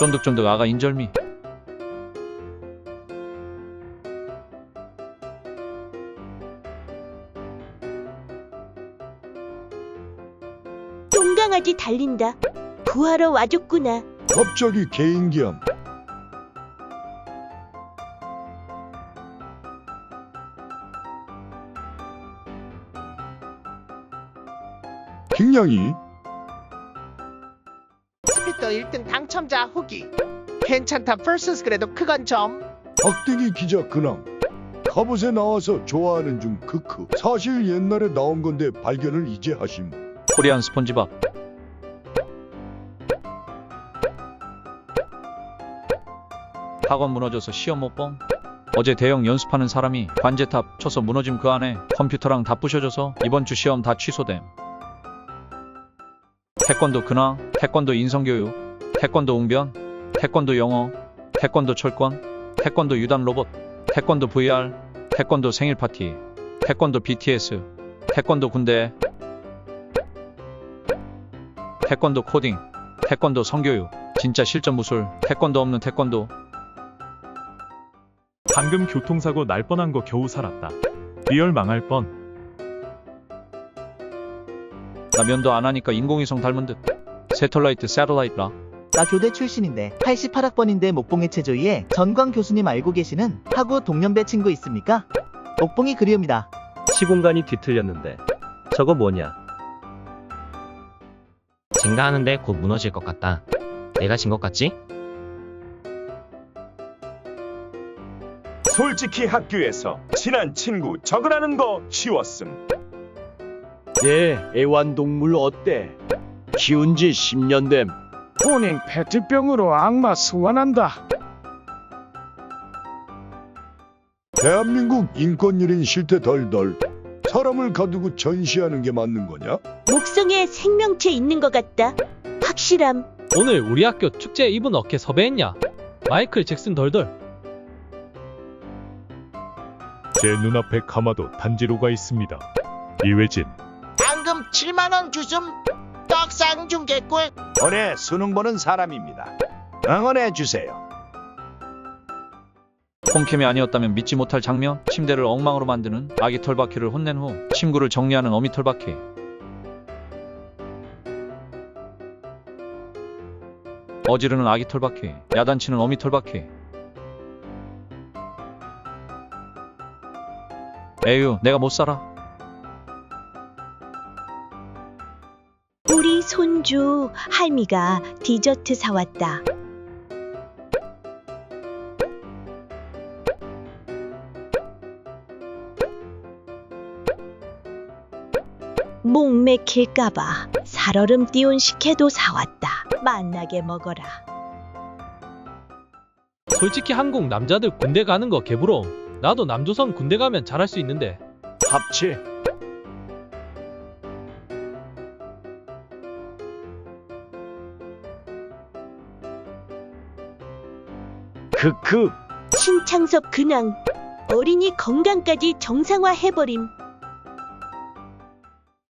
쫀득쫀득 아가 인절미 똥강아지 달린다. 구하러 와줬구나. 갑자기 개인기함. 킹냥 이 스피터 1등 당첨자 후기. 괜찮다 vs 그래도 그건 좀. 박대기 기자 근황. 갑옷에 나와서 좋아하는 중 크크. 사실 옛날에 나온 건데 발견을 이제 하심. 코리안 스폰지밥. 학원 무너져서 시험 못 봄. 어제 대형 연습하는 사람이 관제탑 쳐서 무너짐 그 안에 컴퓨터랑 다 부셔져서 이번 주 시험 다 취소됨. 태권도 근황 태권도 인성교육 태권도 웅변 태권도 영어 태권도 철권 태권도 유단 로봇 태권도 VR 태권도 생일 파티 태권도 BTS 태권도 군대 태권도 코딩, 태권도 성교육, 진짜 실전 무술, 태권도 없는 태권도, 방금 교통사고 날 뻔한 거 겨우 살았다. 리얼 망할 뻔. 나 면도 안 하니까 인공위성 닮은 듯. 세털라이트 새틀라이트라. 나 교대 출신인데 88학번인데 목봉의 체조이에 전광 교수님 알고 계시는 하구 동년배 친구 있습니까? 목봉이 그리움이다. 시공간이 뒤틀렸는데 저거 뭐냐? 증가하는데 곧 무너질 것 같다. 내가 진 것 같지? 솔직히 학교에서 친한 친구 적으라는 거 쉬웠음. 예, 애완동물 어때? 키운 지 10년 됨. 본인 페트병으로 악마 소환한다 대한민국 인권일인 실태 덜덜 사람을 가두고 전시하는 게 맞는 거냐? 목성에 생명체 있는 것 같다. 확실함. 오늘 우리 학교 축제 이분 어깨 섭외했냐? 마이클 잭슨 덜덜. 제 눈앞에 가마도 단지로가 있습니다. 이회진, 방금 7만 원 주좀 떡상 중개꿀 올해 수능 보는 사람입니다. 응원해 주세요. 홈캠이 아니었다면 믿지 못할 장면, 침대를 엉망으로 만드는 아기 털바퀴를 혼낸 후 침구를 정리하는 어미 털바퀴. 어지르는 아기 털바퀴, 야단치는 어미 털바퀴. 에휴, 내가 못 살아. 손주 할미가 디저트 사왔다. 목 맥힐까봐 살얼음 띄운 식혜도 사왔다. 맛나게 먹어라. 솔직히 한국 남자들 군대 가는 거 개부러워. 나도 남조선 군대 가면 잘할 수 있는데. 합치. 크크. 신창섭 근황. 어린이 건강까지 정상화해버림.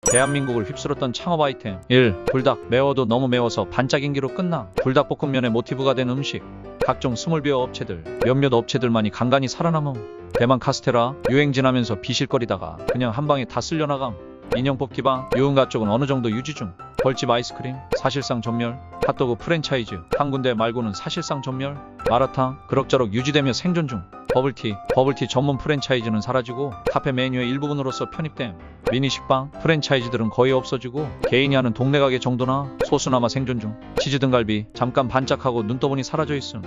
대한민국을 휩쓸었던 창업 아이템 1. 불닭 매워도 너무 매워서 반짝인기로 끝나 불닭볶음면의 모티브가 된 음식 각종 스몰비어 업체들 몇몇 업체들만이 간간히 살아남음 대만 카스테라 유행 지나면서 비실거리다가 그냥 한 방에 다 쓸려나감 인형 뽑기 방 유흥가 쪽은 어느 정도 유지 중 벌집 아이스크림 사실상 전멸 핫도그 프랜차이즈. 한 군데 말고는 사실상 전멸 마라탕 그럭저럭 유지되며 생존 중. 버블티 버블티 전문 프랜차이즈는 사라지고 카페 메뉴의 일부분으로서 편입됨. 미니 식빵 프랜차이즈들은 거의 없어지고 개인이 하는 동네 가게 정도나 소수나마 생존 중. 치즈 등갈비 잠깐 반짝하고 눈 떠보니 사라져 있음